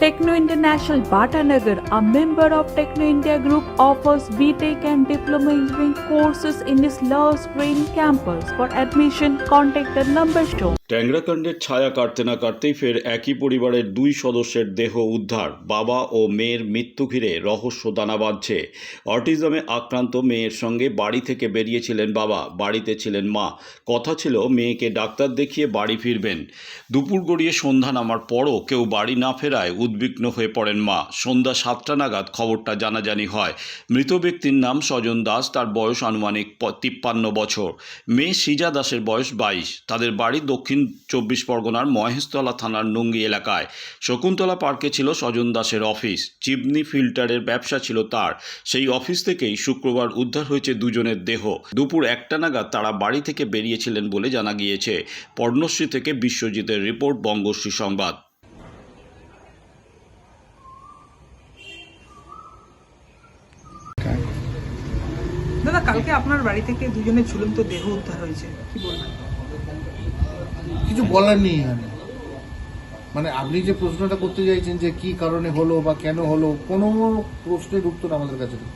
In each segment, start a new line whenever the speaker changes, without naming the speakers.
Techno International Bhatanagar, a member of Techno India Group, offers BTEC and Diploma Engineering courses in its Love Green campus. For admission, contact the number shown.
ট্যাংরাকাণ্ডের ছায়া কাটতে না কাটতেই ফের একই পরিবারের দুই সদস্যের দেহ উদ্ধার বাবা ও মেয়ের মৃত্যু ঘিরে রহস্য দানা বাঁধছে অটিজমে আক্রান্ত মেয়ের সঙ্গে বাড়ি থেকে বেরিয়েছিলেন বাবা বাড়িতে ছিলেন মা কথা ছিল মেয়েকে ডাক্তার দেখিয়ে বাড়ি ফিরবেন দুপুর গড়িয়ে সন্ধ্যা নামার পরও কেউ বাড়ি না ফেরায় উদ্বিগ্ন হয়ে পড়েন মা। সন্ধ্যা সাতটা নাগাদ খবরটা জানাজানি হয়। মৃত ব্যক্তির নাম স্বজন দাস, তার বয়স আনুমানিক তিপ্পান্ন বছর। মেয়ে সিজা দাসের বয়স বাইশ। তাদের বাড়ি দক্ষিণ চব্বিশ পরগনার মহেশতলা থানার নঙ্গি এলাকায়। শকুন্তলা পার্কে ছিল স্বজন দাসের অফিস। চিমনি ফিল্টারের ব্যবসা ছিল তার। সেই অফিস থেকেই শুক্রবার উদ্ধার হয়েছে দুজনের দেহ। দুপুর একটা নাগাদ তারা বাড়ি থেকে বেরিয়েছিলেন বলে জানা গিয়েছে। পর্ণশ্রী থেকে বিশ্বজিতের রিপোর্ট, বঙ্গশ্রী সংবাদ।
দাদা কালকে আপনার বাড়ি থেকে দুজনের ঝুলন্ত দেহ উদ্ধার হয়েছে কি বলবেন?
কিছু বলার নেই এখানে। মানে আপনি যে প্রশ্নটা করতে চাইছেন যে কি কারণে হলো বা কেন হলো কোনো প্রশ্নের উত্তর আমাদের কাছে নেই।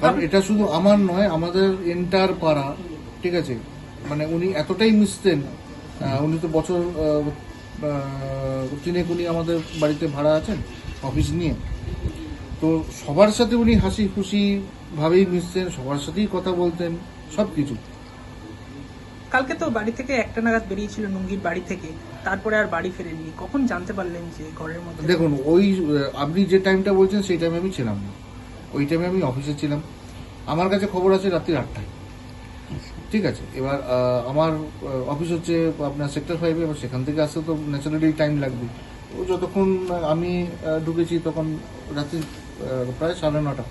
কারণ এটা শুধু আমার নয় আমাদের এন্টার পাড়া ঠিক আছে? মানে উনি এতটাই মিশতেন উনি তো বছর তিনেক উনি আমাদের বাড়িতে ভাড়া আছেন অফিস নিয়ে। তো সবার সাথে উনি হাসি খুশি ভাবেই মিশতেন সবার সাথেই কথা বলতেন সব কিছু
কালকে তো বাড়ি থেকে একটা নাগাদ বেরিয়েছিল নঙ্গির বাড়ি থেকে তারপরে আর বাড়ি ফেরেননি। কখন জানতে পারলেন যে ঘরের মধ্যে
দেখুন ওই আপনি যে টাইমটা বলছেন সেই টাইমে আমি ছিলাম না। ওই টাইমে আমি অফিসে ছিলাম। আমার কাছে খবর আছে রাত্রি আটটায়। ঠিক আছে এবার আমার অফিস হচ্ছে আপনার সেক্টর ফাইভে এবার সেখান থেকে আসতে তো ন্যাচারালি টাইম লাগবে। তো যতক্ষণ আমি ঢুকেছি তখন রাত্রি প্রায় সাড়ে নটা।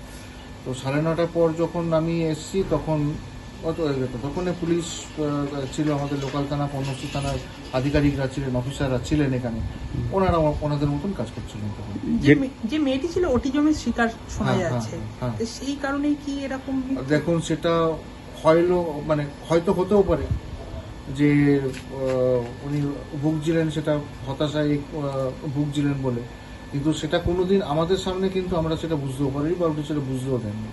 তো সাড়ে নটার পর যখন আমি এসছি তখন কত হয়ে যেত তখন পুলিশ ছিল আমাদের লোকাল থানা পর্ণশ্রী থানার আধিকারিকরা ছিলেন অফিসাররা ছিলেন এখানে। ওনারা ওনাদের মতন কাজ করছিলেন তখন।
যে যে মেয়েটি ছিল ওটিজমের শিকার শোনা
হ্যাঁ,
যাচ্ছে।
হ্যাঁ, হ্যাঁ।
তো সেই কারণেই কি এরকম
দেখুন সেটা হয়লো মানে হয়তো হতেও পারে যে উনি ভুগছিলেন সেটা হতাশায় আহ, ভুগছিলেন বলে। কিন্তু সেটা কোনোদিন আমাদের সামনে কিন্তু আমরা সেটা বুঝতেও পারি বা উনি সেটা বুঝতেও দেননি।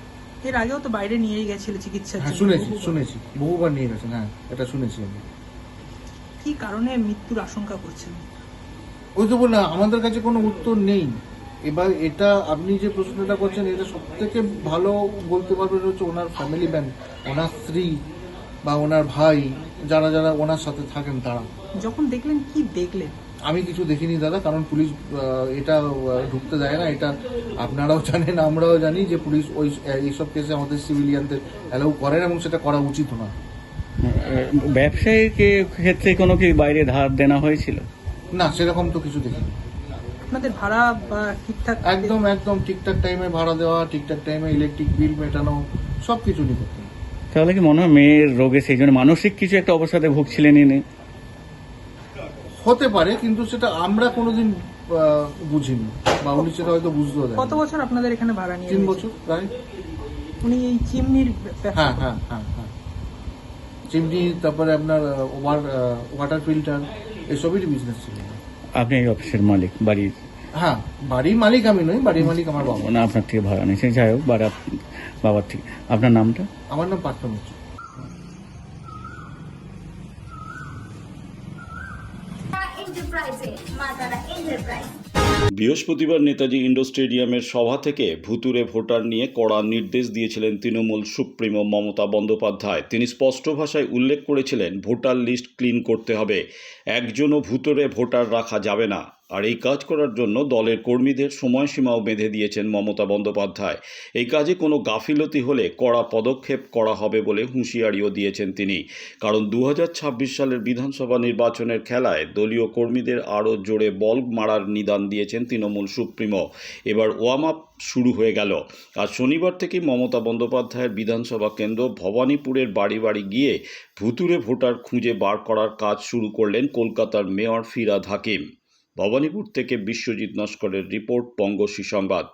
এর আগেও তো বাইরে নিয়ে গেছিল চিকিৎসার
হ্যাঁ শুনেছি শুনেছি। বহুবার নিয়ে গেছেন হ্যাঁ এটা শুনেছি আমি।
কি কারণে মৃত্যুর আশঙ্কা করছেন?
ওই তো বললাম আমাদের কাছে কোনো উত্তর নেই। এবার এটা আপনি যে প্রশ্নটা করছেন এটা সব থেকে ভালো বলতে পারবেন হচ্ছে ওনার ফ্যামিলি ম্যান ওনার স্ত্রী বা ওনার ভাই যারা যারা ওনার সাথে থাকেন তারা।
যখন দেখলেন কি দেখলেন?
আমি কিছু দেখিনি দাদা কারণ পুলিশ এটা ঢুকতে দেয় না এটা আপনারাও জানেন আমরাও জানি যে পুলিশ ওই এইসব কেসে আমাদের সিভিলিয়ানদের অ্যালাউ করেন এবং সেটা করা উচিত না।
ব্যবসায়িক ক্ষেত্রে কোনো কি বাইরে ধার দেনা হয়েছিল?
না সেরকম তো কিছু দেখিনি।
আপনাদের ভাড়া বা ঠিকঠাক
একদম একদম ঠিকঠাক টাইমে ভাড়া দেওয়া ঠিকঠাক টাইমে ইলেকট্রিক বিল মেটানো সব কিছু নিয়ে
তাহলে কি মনে হয় মেয়ের রোগে সেই জন্য মানসিক কিছু একটা অবসাদে ভুগছিলেন ইনি?
হতে পারে কিন্তু সেটা আমরা কোনোদিন বুঝিনি বা উনি সেটা হয়তো বুঝতে দেন
কত বছর আপনাদের এখানে ভাড়া নিয়ে
তিন বছর প্রায়?
উনি এই চিমনির
হ্যাঁ হ্যাঁ হ্যাঁ হ্যাঁ। চিমনি তারপরে আপনার ওয়ার ওয়াটার ফিল্টার এসবেরই বিজনেস ছিল।
আপনি এই অফিসের মালিক বাড়ির?
হ্যাঁ বাড়ির মালিক আমি নই বাড়ির মালিক আমার বাবা।
না আপনার থেকে ভাড়া নিয়েছে যাই হোক বাড়ি বাবার থেকে। আপনার নামটা?
আমার নাম পার্থ মিত্র
এন্টারপ্রাইজে মা তারা এন্টারপ্রাইজ
বৃহস্পতিবার নেতাজি ইন্ডোর স্টেডিয়ামের সভা থেকে ভুতুরে ভোটার নিয়ে কড়া নির্দেশ দিয়েছিলেন তৃণমূল সুপ্রিমো মমতা বন্দ্যোপাধ্যায়। তিনি স্পষ্ট ভাষায় উল্লেখ করেছিলেন, ভোটার লিস্ট ক্লিন করতে হবে। একজনও ভুতুরে ভোটার রাখা যাবে না। আর এই কাজ করার জন্য দলের কর্মীদের সময়সীমাও বেঁধে দিয়েছেন মমতা বন্দ্যোপাধ্যায়। এই কাজে কোনো গাফিলতি হলে কড়া পদক্ষেপ করা হবে বলে হুঁশিয়ারিও দিয়েছেন তিনি। কারণ দু হাজার ছাব্বিশ সালের বিধানসভা নির্বাচনের খেলায় দলীয় কর্মীদের আরও জোরে বল মারার নিদান দিয়েছেন তৃণমূল সুপ্রিমো। এবার ওয়ার্ম আপ শুরু হয়ে গেল। আর শনিবার থেকে মমতা বন্দ্যোপাধ্যায়ের বিধানসভা কেন্দ্র ভবানীপুরের বাড়ি বাড়ি গিয়ে ভুতুরে ভোটার খুঁজে বার করার কাজ শুরু করলেন কলকাতার মেয়র ফিরাদ হাকিম। ভবানীপুর থেকে বিশ্বজিৎ নস্করের রিপোর্ট পঙ্গশী সংবাদ।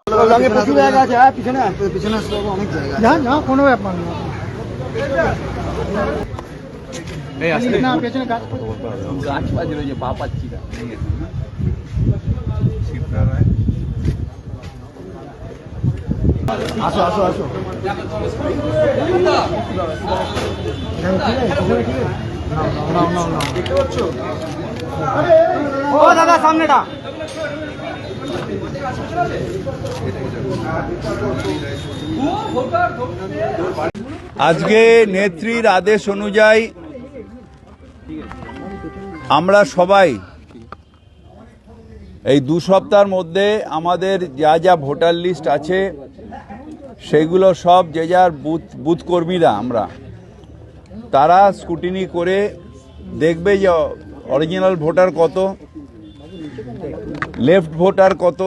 কোনো ব্যাপার না না আসো আসো আসো আজকে নেত্রীর আদেশ অনুযায়ী আমরা সবাই এই দু সপ্তাহের মধ্যে আমাদের যা যা ভোটার লিস্ট আছে, সেগুলো সব যে যার বুথ বুথ কর্মীরা আমরা, তারা স্কুটিনি করে দেখবে যে অরিজিনাল ভোটার কত। লেফট ভোটার কত?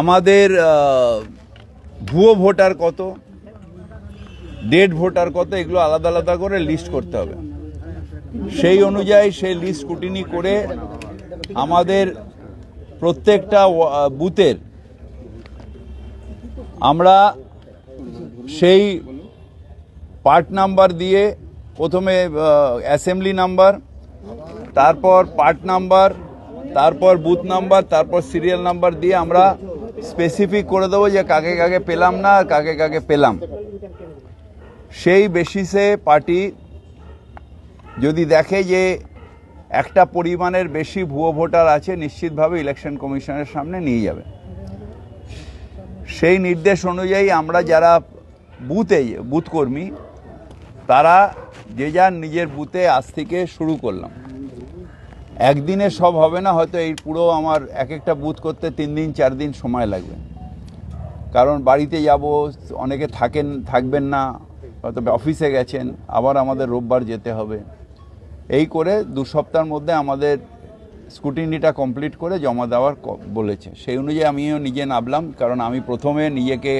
আমাদের ভুয়ো ভোটার কত? ডেড ভোটার কত? এগুলো আলাদা আলাদা করে লিস্ট করতে হবে। সেই অনুযায়ী সেই লিস্ট স্কুটিনি করে আমাদের প্রত্যেকটা বুথের আমরা সেই পার্ট নাম্বার দিয়ে প্রথমে অ্যাসেম্বলি নাম্বার, তারপর পার্ট নাম্বার তারপর বুথ নাম্বার তারপর সিরিয়াল নাম্বার দিয়ে আমরা স্পেসিফিক করে দেবো যে কাকে কাকে পেলাম না, আর কাকে কাকে পেলাম। সেই বেসিসে পার্টি যদি দেখে যে একটা পরিমাণের বেশি ভুয়ো ভোটার আছে, নিশ্চিতভাবে ইলেকশন কমিশনের সামনে নিয়ে যাবে। সেই নির্দেশ অনুযায়ী আমরা যারা বুথে বুথ কর্মী, তারা যে যার নিজের বুথে আজ থেকে শুরু করলাম। একদিনে সব হবে না, হয়তো এই পুরো আমার এক একটা বুথ করতে তিন দিন, চার দিন সময় লাগবে। কারণ বাড়িতে যাব, অনেকে থাকেন, থাকবেন না, হয়তো অফিসে গেছেন, আবার আমাদের রোববার যেতে হবে। এই করে দু সপ্তাহের মধ্যে আমাদের স্কুটিনিটা কমপ্লিট করে জমা দেওয়ার বলেছে। সেই অনুযায়ী আমিও নিজে নামলাম, কারণ আমি প্রথমে নিজেকে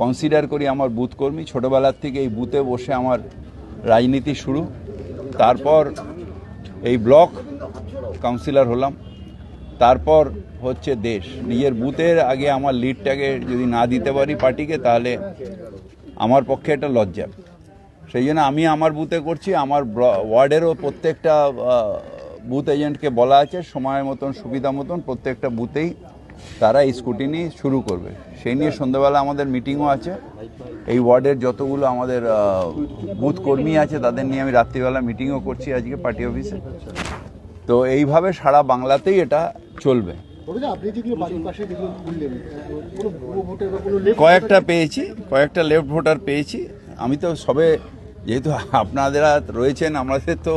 কনসিডার করি আমার বুথ কর্মী। ছোটোবেলার থেকে এই বুথে বসে আমার রাজনীতি শুরু। তারপর এই ব্লক কাউন্সিলর হলাম। তারপর হচ্ছে দেশ। নিজের বুথের আগে আমার লিডটাকে যদি না দিতে পারি পার্টিকে, তাহলে আমার পক্ষে এটা লজ্জা। সেই জন্য আমি আমার বুথে করছি, আমার ওয়ার্ডেরও প্রত্যেকটা বুথ এজেন্টকে বলা আছে, সময় মতন, সুবিধা মতন প্রত্যেকটা বুথেই তারা এই স্কুটিনি শুরু করবে। সেই নিয়ে সন্ধ্যাবেলা আমাদের মিটিংও আছে। এই ওয়ার্ডের যতগুলো আমাদের বুথ কর্মী আছে, তাদের নিয়ে আমি রাত্রিবেলা মিটিংও করছি আজকে পার্টি অফিসে। তো এইভাবে সারা বাংলাতেই এটা চলবে। কয়েকটা পেয়েছি কয়েকটা লেফট ভোটার পেয়েছি। আমি তো সবে যেহেতু আপনারা রয়েছেন আমাদের তো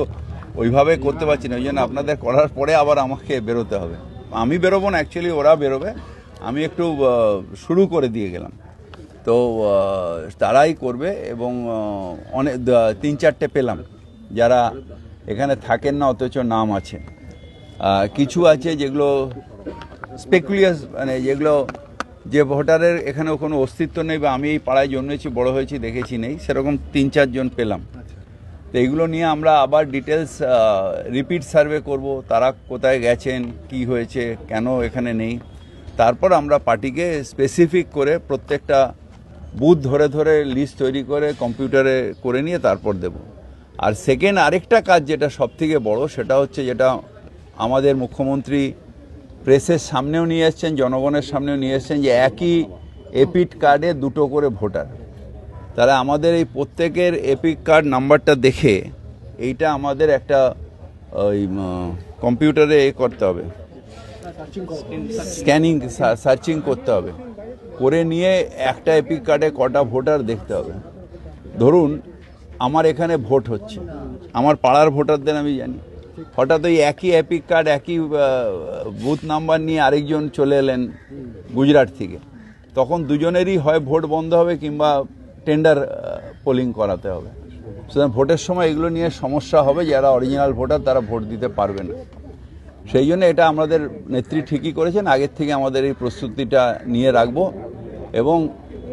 ওইভাবে করতে পারছি না ওই জন্য আপনাদের করার পরে আবার আমাকে বেরোতে হবে। আমি বেরোবো না অ্যাকচুয়ালি ওরা বেরোবে। আমি একটু শুরু করে দিয়ে গেলাম। তো তারাই করবে এবং অনেক তিন চারটে পেলাম। যারা এখানে থাকেন না, অথচ নাম আছে। কিছু আছে যেগুলো স্পেকুলিয়াস মানে যেগুলো যে ভোটারের এখানেও কোনো অস্তিত্ব নেই বা আমি এই পাড়ায় জন্মেছি, বড় হয়েছি, দেখেছি নেই, সেরকম তিন চারজন পেলাম। তো এইগুলো নিয়ে আমরা আবার ডিটেলস রিপিট সার্ভে করব, তারা কোথায় গেছেন, কি হয়েছে, কেন এখানে নেই। তারপর আমরা পার্টিকে স্পেসিফিক করে প্রত্যেকটা বুথ ধরে ধরে লিস্ট তৈরি করে কম্পিউটারে করে নিয়ে তারপর দেব। আর সেকেন্ড আরেকটা কাজ যেটা সবথেকে বড়, সেটা হচ্ছে যেটা আমাদের মুখ্যমন্ত্রী প্রেসের সামনেও নিয়ে এসছেন, জনগণের সামনেও নিয়ে এসছেন যে একই এপিট কার্ডে দুটো করে ভোটার। তাহলে আমাদের এই প্রত্যেকের এপিক কার্ড নাম্বারটা দেখে এইটা আমাদের একটা, ওই কম্পিউটারে এ করতে হবে। স্ক্যানিং সার্চিং করতে হবে। করে নিয়ে একটা এপিক কার্ডে কটা ভোটার দেখতে হবে। ধরুন আমার এখানে ভোট হচ্ছে। আমার পাড়ার ভোটারদের আমি জানি। হঠাৎ ওই একই এপিক কার্ড একই বুথ নাম্বার নিয়ে আরেকজন চলে এলেন গুজরাট থেকে। তখন দুজনেরই হয় ভোট বন্ধ হবে কিংবা টেন্ডার পোলিং করাতে হবে। সুতরাং ভোটের সময় এগুলো নিয়ে সমস্যা হবে, যারা অরিজিনাল ভোটার তারা ভোট দিতে পারবে না। সেই জন্য এটা আমাদের নেত্রী ঠিকই করেছেন। আগের থেকে আমাদের এই প্রস্তুতিটা নিয়ে রাখব। এবং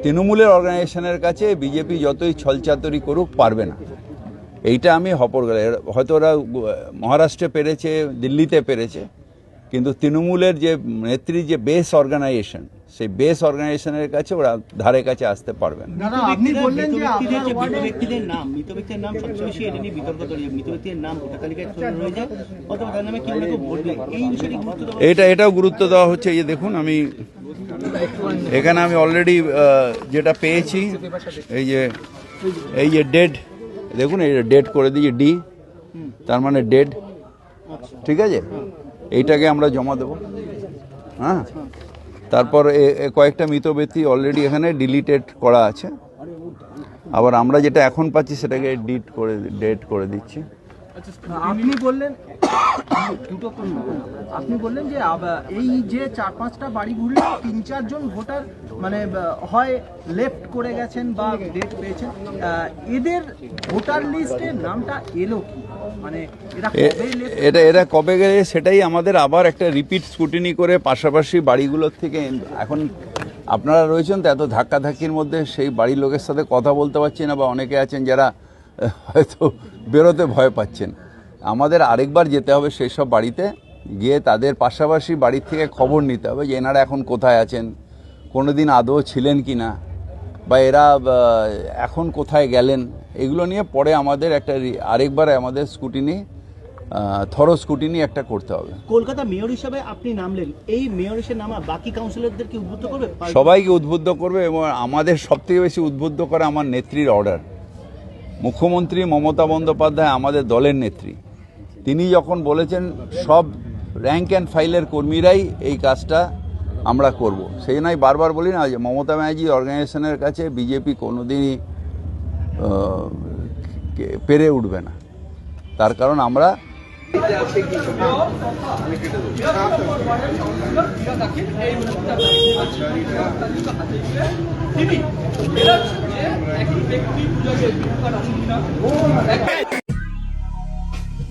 তৃণমূলের অর্গানাইজেশনের কাছে বিজেপি যতই ছলচাতরি করুক পারবে না। এইটা আমি হপর গেলে। হয়তো ওরা মহারাষ্ট্রে পেরেছে দিল্লিতে পেরেছে কিন্তু তৃণমূলের যে নেত্রী যে বেস অর্গানাইজেশন সেই বেস অর্গানাইজেশনের কাছে ওরা ধারে কাছে আসতে পারবে না।
দাদা আপনি বললেন যে
ব্যক্তিদের
আপনার
যে মৃত
ওয়ার্ডে
ব্যক্তিদের নাম। মৃত ব্যক্তির নাম সবচেয়ে বেশি এটা
এটাও গুরুত্ব দেওয়া হচ্ছে। এই যে দেখুন আমি এখানে আমি অলরেডি যেটা পেয়েছি, এই যে এই যে ডেড দেখুন, এই ডেড করে দিয়েছি ডি তার মানে ডেড ঠিক আছে? এইটাকে আমরা জমা দেবো হ্যাঁ? তারপর কয়েকটা মৃত ব্যক্তি অলরেডি এখানে ডিলিটেড করা আছে। আবার আমরা যেটা এখন পাচ্ছি, সেটাকে ডিট করে ডেট করে দিচ্ছি।
আপনি বললেন দুটো কোন আপনি বললেন যে এই যে চার পাঁচটা বাড়ি ঘুরলে তিন চারজন ভোটার মানে হয় লেফট করে গেছেন বা ডেট পেয়েছেন এদের ভোটার লিস্টের নামটা এলো কি? মানে এরা
এ-
কবে left
এটা কবে গেলে সেটাই আমাদের আবার একটা রিপিট স্কুটিনি করে পাশাপাশি বাড়িগুলোর থেকে এখন আপনারা রয়েছেন তো এত ধাক্কাধাক্কির মধ্যে সেই বাড়ির লোকের সাথে কথা বলতে পারছি না বা অনেকে আছেন যারা হয়তো বেরোতে ভয় পাচ্ছেন। আমাদের আরেকবার যেতে হবে সেই সব বাড়িতে গিয়ে তাদের পাশাপাশি বাড়ির থেকে খবর নিতে হবে যে এনারা এখন কোথায় আছেন কোনো দিন আদৌ ছিলেন কি না বা এরা এখন কোথায় গেলেন এগুলো নিয়ে পরে আমাদের একটা আরেকবার আমাদের স্কুটিনি থরো স্কুটিনি একটা করতে হবে।
কলকাতা মেয়র হিসাবে আপনি নামলেন এই মেয়র হিসেবে নামা বাকি কাউন্সিলরদেরকে উদ্বুদ্ধ করবে?
সবাইকে উদ্বুদ্ধ করবে এবং আমাদের সবথেকে বেশি উদ্বুদ্ধ করে আমার নেত্রীর অর্ডার। মুখ্যমন্ত্রী মমতা বন্দ্যোপাধ্যায় আমাদের দলের নেত্রী। তিনি যখন বলেছেন, সব র্যাঙ্ক অ্যান্ড ফাইলের কর্মীরাই এই কাজটা আমরা করব। সেই নয় বারবার বলি না যে মমতা ব্যানার্জি অর্গানাইজেশনের কাছে বিজেপি কোনোদিনই পেরে উঠবে না। তার কারণ আমরা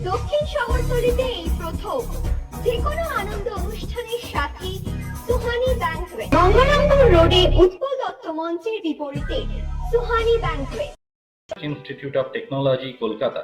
দক্ষিণ শহরতলিতে এই প্রথম যে কোনো আনন্দ অনুষ্ঠানের সাথে সুহানি ব্যাংকুয়েট গঙ্গারামপুর রোডে উৎপল দত্ত মঞ্চের বিপরীতে Suhani banquet
institute of technology Kolkata,